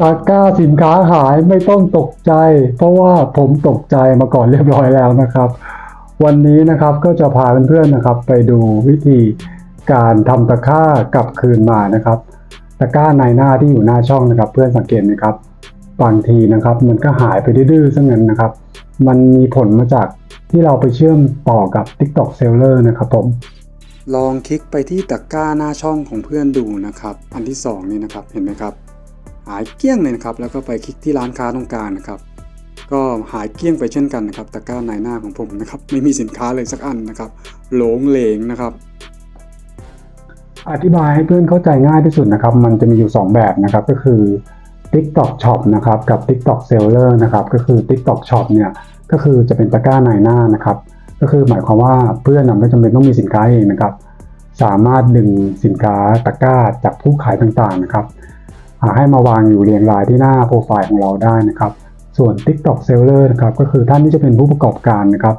ตะกร้าสินค้าหายไม่ต้องตกใจ เพราะว่าผมตกใจมาก่อนเรียบร้อยแล้วนะครับ วันนี้นะครับก็จะพาเพื่อนๆนะครับ ไปดูวิธีการทำตะกร้ากลับคืนมานะครับ ตะกร้าในหน้าที่อยู่หน้าช่องนะครับ เพื่อนสังเกตไหมครับบางทีนะครับ มันก็หายไปดื้อๆซะงั้นนะครับ มันมีผลมาจากที่เราไปเชื่อมต่อกับ TikTok Seller นะครับผมลองคลิกไปที่ตะกร้าหน้าช่องของเพื่อนดูนะครับ อันที่สองนี่นะครับเห็นไหมครับ หายเกลี้ยงเลยนะครับ แล้วก็ไปคลิกที่ร้านค้าตรงกลางนะครับ ก็หายเกลี้ยงไปเช่นกันนะครับตะกร้าในหน้าของผมนะครับ ไม่มีสินค้าเลยสักอันนะครับหลงเหลงนะครับ อธิบายให้เพื่อนเข้าใจง่ายที่สุดนะครับ มันจะมีอยู่ 2 แบบนะครับ ก็คือ TikTok Shop นะครับกับ TikTok Seller นะครับ ก็คือ TikTok Shop เนี่ยก็คือจะเป็นตะกร้าในหน้านะครับ ก็คือหมายความว่าเพื่อนนไม่จำเป็นต้องมีสินค้าเองนะครับ สามารถดึงสินค้าตะกร้าจากผู้ขายต่างๆนะครับ ให้มาวางอยู่เรียงรายที่หน้าโปรไฟล์ของเราได้นะครับ ส่วน TikTok Seller นะครับก็คือท่านที่จะเป็นผู้ประกอบการนะครับ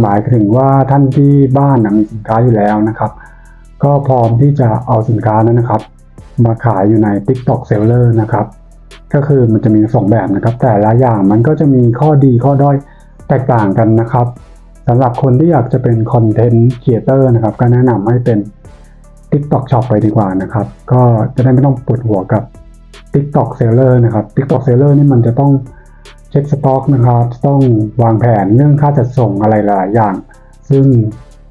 หมายถึงว่าท่านที่บ้านนะมีสินค้าอยู่แล้วนะครับ ก็พร้อมที่จะเอาสินค้านั้นนะครับ มาขายอยู่ใน TikTok Seller นะครับ ก็คือมันจะมีสองแบบนะครับ แต่ละอย่างมันก็จะมีข้อดีข้อด้อยแตกต่างกันนะครับสำหรับคนที่อยากจะเป็นคอนเทนต์ครีเอเตอร์นะครับก็แนะนำให้เป็น TikTok Shop ไปดีกว่านะครับ ก็จะได้ไม่ต้องปวดหัวกับ TikTok Seller นะครับ TikTok Seller นี่มันจะต้องเช็คสต็อกนะครับ ต้องวางแผนเรื่องค่าจัดส่งอะไรหลายอย่าง ซึ่ง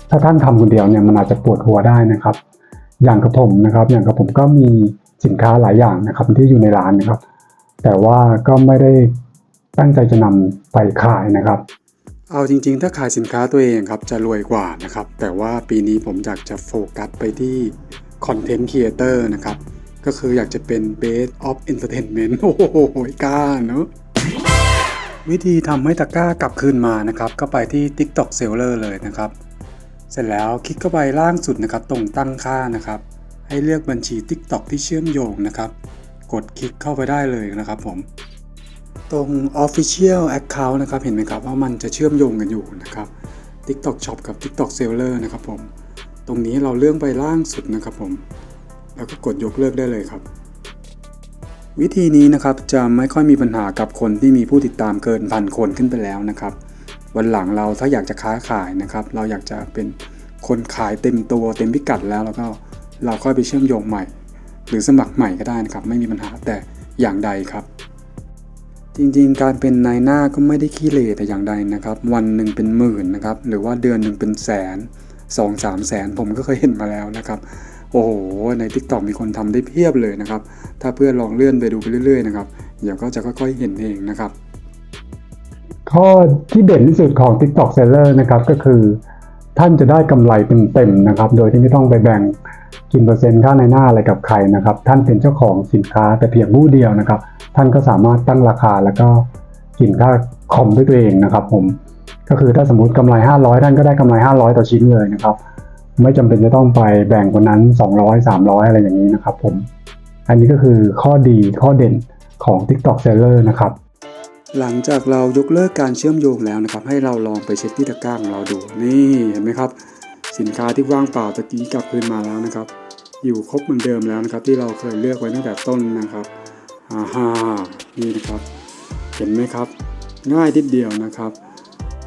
ถ้าท่านทำคนเดียวเนี่ยมันอาจจะปวดหัวได้นะครับ อย่างกับผมนะครับ อย่างกับผมก็มีสินค้าหลายอย่างนะครับที่อยู่ในร้านนะครับ แต่ว่าก็ไม่ได้ตั้งใจจะนำไปขายนะครับเอาจริงๆ ถ้าขายสินค้าตัวเองครับจะรวยกว่านะครับ แต่ว่าปีนี้ผมอยากจะโฟกัสไปที่คอนเทนต์ครีเอเตอร์นะครับ ก็คืออยากจะเป็น Base of Entertainment โอ้โหกล้าเนอะวิธีทำให้ตะกร้ากลับคืนมานะครับ ก็ไปที่ TikTok Seller เลยนะครับ เสร็จแล้วคลิกเข้าไปล่างสุดนะครับ ตรงตั้งค่านะครับ ให้เลือกบัญชี TikTok ที่เชื่อมโยงนะครับ กดคลิกเข้าไปได้เลยนะครับผม ตรง Official Account นะครับ เห็นไหมครับว่ามันจะเชื่อมโยงกันอยู่นะครับ TikTok Shop กับ TikTok Seller นะครับผม ตรงนี้เราเลื่อนไปล่างสุดนะครับผม แล้วก็กดยกเลิกได้เลยครับ วิธีนี้นะครับจะไม่ค่อยมีปัญหากับคนที่มีผู้ติดตามเกินพันคนขึ้นไปแล้วนะครับ วันหลังเราถ้าอยากจะค้าขายนะครับ เราอยากจะเป็นคนขายเต็มตัวเต็มพิกัดแล้วแล้วก็เราค่อยไปเชื่อมโยงใหม่ หรือสมัครใหม่ก็ได้นะครับ ไม่มีปัญหาแต่อย่างใดครับจริงๆ การเป็นนายหน้าก็ไม่ได้ขี้เหร่แต่อย่างใดนะครับ วันหนึ่งเป็นหมื่นนะครับ หรือว่าเดือนหนึ่งเป็นแสนสองสามแสนผมก็เคยเห็นมาแล้วนะครับ โอ้โห ใน TikTok มีคนทำได้เพียบเลยนะครับ ถ้าเพื่อนลองเลื่อนไปดูไปเรื่อยๆนะครับ เดี๋ยวก็จะค่อยๆเห็นเองนะครับ ข้อที่เด่นที่สุดของ TikTok Seller นะครับก็คือ ท่านจะได้กำไรเต็มๆนะครับ โดยที่ไม่ต้องไปแบ่งกินเปอร์เซ็นต์ค่าในหน้าอะไรกับใครนะครับ ท่านเป็นเจ้าของสินค้าแต่เพียงผู้เดียวนะครับ ท่านก็สามารถตั้งราคาแล้วก็กินค่าคอมด้วยตัวเองนะครับ ผม ก็คือถ้าสมมติกำไร 500 ท่านก็ได้กำไร 500 ต่อชิ้นเลยนะครับ ไม่จำเป็นจะต้องไปแบ่งคนนั้น 200 300 อะไรอย่างนี้นะครับผม อันนี้ก็คือข้อดีข้อเด่นของ TikTok Seller นะครับ หลังจากเรายกเลิกการเชื่อมโยงแล้วนะครับ ให้เราลองไปเช็คที่ตะกร้าของเราดู นี่เห็นไหมครับ สินค้าที่ว่างเปล่าตะกี้กลับคืนมาแล้วนะครับ อยู่ครบเหมือนเดิมแล้วนะครับ ที่เราเคยเลือกไว้ตั้งแต่ต้นนะครับอ่าฮานี่นะครับ เห็นไหมครับ ง่ายนิดเดียวนะครับ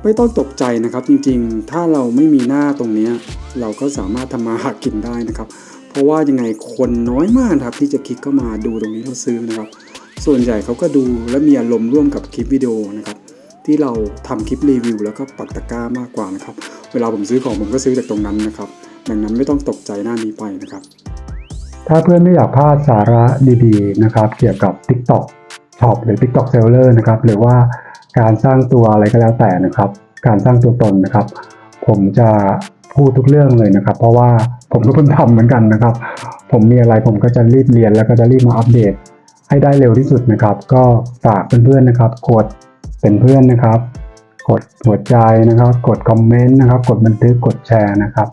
ไม่ต้องตกใจนะครับจริงๆ ถ้าเราไม่มีหน้าตรงนี้เราก็สามารถทำมาหากินได้นะครับ เพราะว่ายังไงคนน้อยมากครับที่จะคลิกเข้ามาดูตรงนี้แล้วซื้อนะครับ ส่วนใหญ่เขาก็ดูและมีอารมณ์ร่วมกับคลิปวิดีโอนะครับที่เราทำคลิปรีวิวแล้วก็ปักตะกร้ามากกว่านะครับ เวลาผมซื้อของผมก็ซื้อจากตรงนั้นนะครับ ดังนั้นไม่ต้องตกใจหน้านี้ไปนะครับ ถ้าเพื่อนไม่อยากพลาดสาระดีๆนะครับ เกี่ยวกับ TikTok Shop หรือ TikTok Seller นะครับ หรือว่า การสร้างตัวอะไรก็แล้วแต่นะครับ การสร้างตัวตนนะครับ ผมจะพูดทุกเรื่องเลยนะครับ เพราะว่าผมก็เพิ่งทำเหมือนกันนะครับ ผมมีอะไรผมก็จะรีบเรียนแล้วก็จะรีบมาอัปเดต ให้ได้เร็วที่สุดนะครับ ก็ฝากเพื่อนๆนะครับกดเป็นเพื่อนนะครับ กดหัวใจนะครับ กดคอมเมนต์นะครับ กดบันทึกกดแชร์นะครับ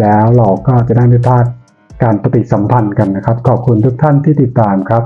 แล้วเราก็จะได้ไม่พลาดการปฏิสัมพันธ์กันนะครับ ขอบคุณทุกท่านที่ติดตามครับ